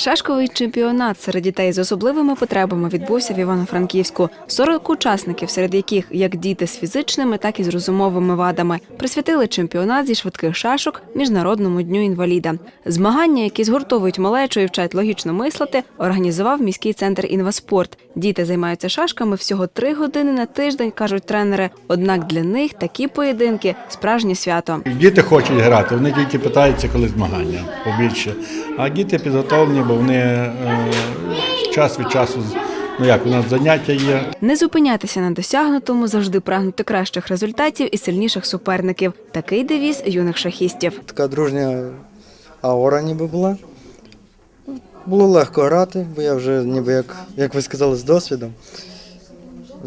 Шашковий чемпіонат серед дітей з особливими потребами відбувся в Івано-Франківську. 40 учасників, серед яких як діти з фізичними, так і з розумовими вадами, присвятили чемпіонат зі швидких шашок Міжнародному дню інваліда. Змагання, які згуртовують малечу і вчать логічно мислити, організував міський центр інваспорт. Діти займаються шашками всього три години на тиждень, кажуть тренери. Однак для них такі поєдинки справжнє свято. Діти хочуть грати, вони тільки питаються, коли змагання побільше. А діти підготовлені, бо вони е, час від часу, ну як у нас заняття є, Не зупинятися на досягнутому, завжди прагнути кращих результатів і сильніших суперників. Такий девіз юних шахістів. Така дружня аура ніби була. Було легко грати, бо я вже ніби як, як ви сказали, з досвідом.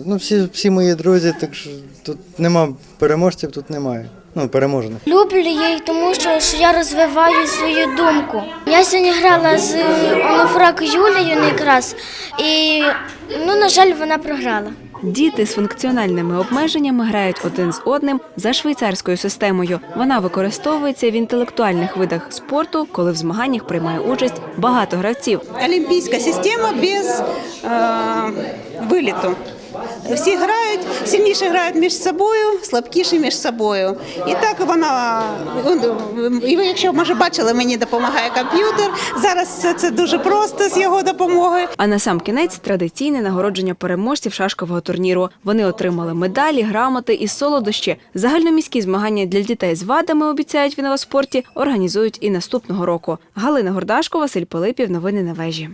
Ну, всі, всі мої друзі, так що тут нема переможців, тут немає. Ну, переможених. Люблю її, тому що, що я розвиваю свою думку. Я сьогодні грала з Онофрак Юлією якраз, і, ну, на жаль, вона програла. Діти з функціональними обмеженнями грають один з одним за швейцарською системою. Вона використовується в інтелектуальних видах спорту, коли в змаганнях приймає участь багато гравців. олімпійська система без е, виліту. Всі грають, сильніші грають між собою, слабкіші між собою. І так вона, і ви, якщо може бачили, мені допомагає комп'ютер. Зараз все це дуже просто з його допомогою. А на сам кінець традиційне нагородження переможців шашкового турніру. Вони отримали медалі, грамоти і солодощі. Загальноміські змагання для дітей з вадами обіцяють в інваспорті організують і наступного року. Галина Гордашко, Василь Пилипів. Новини на вежі.